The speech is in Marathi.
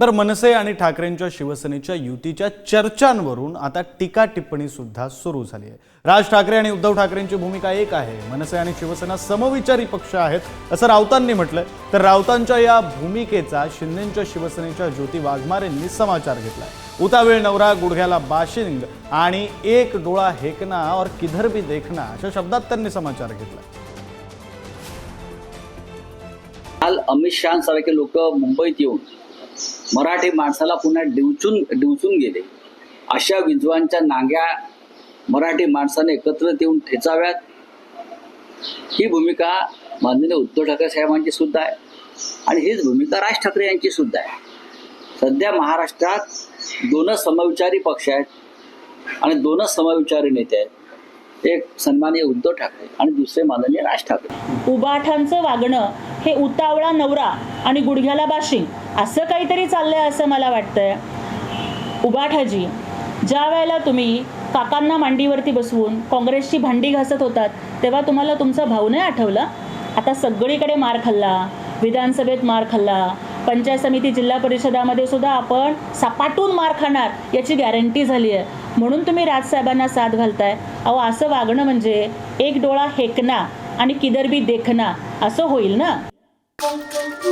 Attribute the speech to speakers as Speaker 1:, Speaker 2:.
Speaker 1: तर मनसे आणि ठाकरेंच्या शिवसेनेच्या युतीच्या चर्चांवरून आता टीका टिप्पणी सुद्धा सुरू झाली आहे. राज ठाकरे आणि उद्धव ठाकरेंची भूमिका एक आहे. मनसे आणि शिवसेना समविचारी पक्ष आहेत असं राऊतांनी म्हटलंय. तर राऊतांच्या या भूमिकेचा शिंदेच्या शिवसेनेच्या ज्योती वाघमारेंनी समाचार घेतलाय उतावेळ नवरा गुडघ्याला बाशिंग आणि एक डोळा हेकना और किधर भी देखना अशा शब्दात त्यांनी समाचार घेतला
Speaker 2: काल अमित शहासारखे लोक मुंबईत येऊन मराठी माणसाला पुन्हा डिवचून डिवचून गेले. अशा विद्वांच्या नांग्या मराठी माणसाने एकत्र येऊन ठेचाव्यात. ही भूमिका माननीय उद्धव ठाकरे साहेबांची सुद्धा आहे. आणि हीच भूमिका राज ठाकरे यांची सुद्धा आहे. सध्या महाराष्ट्रात दोनच समविचारी पक्ष आहेत आणि दोनच समविचारी नेते आहेत. एक सन्माननीय उद्धव ठाकरे आणि दुसरे माननीय राज ठाकरे.
Speaker 3: उबाठांचं वागणं हे उतावळा नवरा आणि गुडघ्याला बाशिंग असं काहीतरी चाललंय असं मला वाटतंय. उबाठाजी ज्या वेळेला तुम्ही काकांना मांडीवरती बसवून काँग्रेसची भांडी घासत होतात तेव्हा तुम्हाला तुमचा भाऊ नाही आठवला? आता सगळीकडे मार खाल्ला विधानसभेत मार खाल्ला पंचायत समिती जिल्हा परिषदामध्ये सुद्धा आपण सपाटून मार खाणार याची गॅरंटी झाली आहे. म्हणून तुम्ही राजसाहेबांना साथ घालताय. अहो असं वागणं म्हणजे एक डोळा हेकना आणि किदरबी देखणा देखना असं होईल ना? Boom, boom, boom.